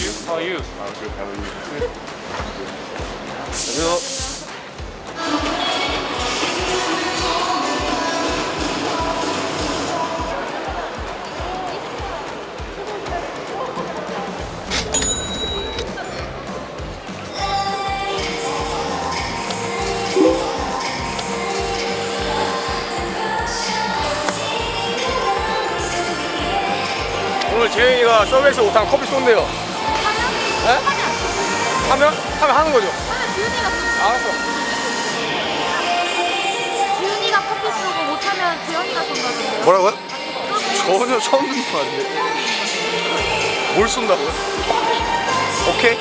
are you? 아, good. How are you? 안녕. 오늘 재현이가 서비스 못하면 커피 쏜대요. 네? 하면? 하면 하는 거죠. 지훈이가 쏘- 알았어. 지훈이가 커피 쏘고 못하면 재현이가 쏜다던데. 뭐라고요? 전혀 처음 듣는 거 같은데. 뭘 쏜다고요? 오케이.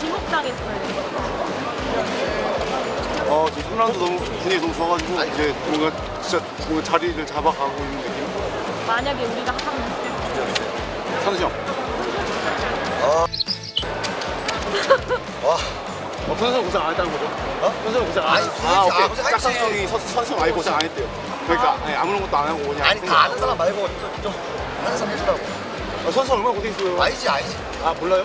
지목당했어요. 어, 저 3라운드 너무 분위기 너무 좋아가지고 이제 뭔가 진짜 뭔가 자리를 잡아가고 있는 느낌. 만약에 우리가 하면 선수 형. 와, 어, 선수 형 고생 안 했다는 거죠? 어? 선수 형 고생 안 아니, 했어요. 아, 고생- 아, 오케이. 고생했지. 짝상 형이 선- 선수 형 아예 고생 안 했대요. 그러니까 아니, 아무런 것도 안 하고 그냥. 아니 다 아는 사람 말고 좀, 좀 아는 사람 해주라고. 아, 선수 형 얼마나 고생했어요. 알지, 알지. 아, 몰라요?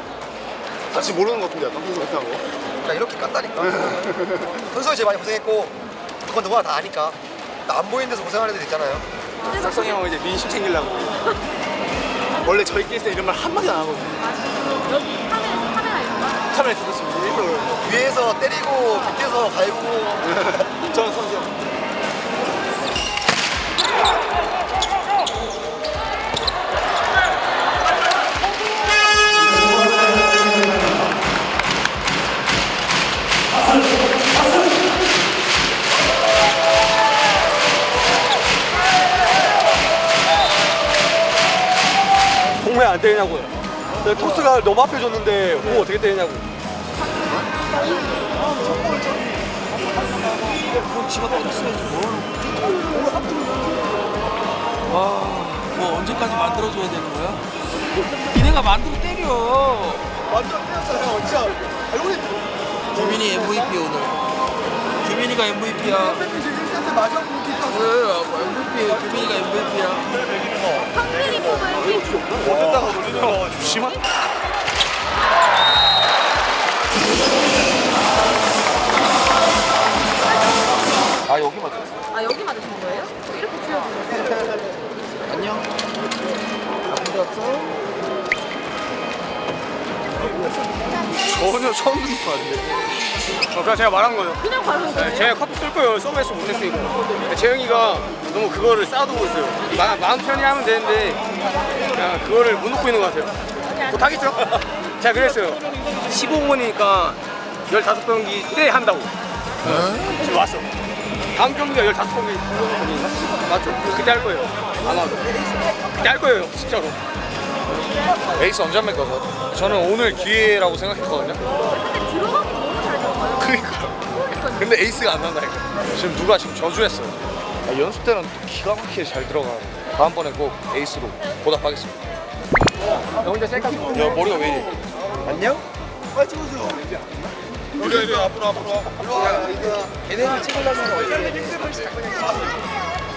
아, 지금 모르는 것 같은데 약간 선수 고생한 거. 그러니까 이렇게 깠다니까. 선수가 제일 많이 고생했고 그건 누구나 다 아니까. 나 안 보이는 데서 고생하는 애들 있잖아요. 짝상이 형은 이제 민심 챙기려고. 원래 저희끼리 있을 때 이런 말 한마디 안 하거든요. 여기 카메라 카메라 있나? 카메라 있어서 지금 일부러. 위에서 때리고 밑에서 갈고 저는 선수 형. 때리냐고요. 네, 토스가 너무 앞에 줬는데 공 어떻게 때리냐고. 뭐 언제까지 만들어줘야 되는 거야? 니네가 만들어 때려. 완전 때렸잖아요 진짜 아 우리 규민이 MVP 오늘. 규민이가 MVP야. 팬이 지금 1세트 마지막 공기 떴어 그래, MVP. 규민이가 MVP야. 황민이 뽑은 어땠다가 놀리는 거 심한? 아 여기 맞아. 아 여기 맞으신 거예요? 이렇게 치워주세요. 안녕. 아픈데 없어? 전혀 처음 듣는 거 같은데. 어, 그냥 제가 말한 거예요. 그냥 바로 네, 거예요? 제가 커피 쏠 거예요. 서브에서 못했으니까. 네, 재영이가 너무 그거를 쌓아두고 있어요. 마, 마음 편히 하면 되는데 그거를 못 놓고 있는 것 같아요. 곧 하겠죠? 제가 그랬어요. 15분이니까 15경기 때 한다고. 지금 왔어. 다음 경기가 15경기 맞죠? 그때 할 거예요. 안 와도. 그때 할 거예요. 진짜로. 에이스 언제 합니까 저? 저는 오늘 기회라고 생각했거든요. 근데 들어가고 너무 잘 들어가요. 그러니까. 근데 에이스가 안 난다니까. 지금 누가 지금 저주했어요. 아, 연습 때는 또 기가 막히게 잘 들어가는데 다음번에 꼭 에이스로 보답하겠습니다. 너 혼자 셀카. 야 머리가 왜 이래? 안녕? 빨리 찍어주세요 이래 이래 앞으로 앞으로. 걔네들 찍으려면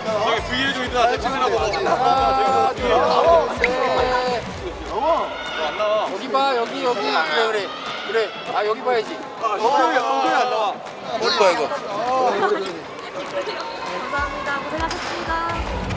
저기 V에 좀 있다. 찍으라고. 여기 봐, 여기 여기. 그래 그래. 그래. 아 여기 봐야지. 성소리야, 성소리 안 나와. 뭘봐 이거. 감사합니다. 고생하셨습니다.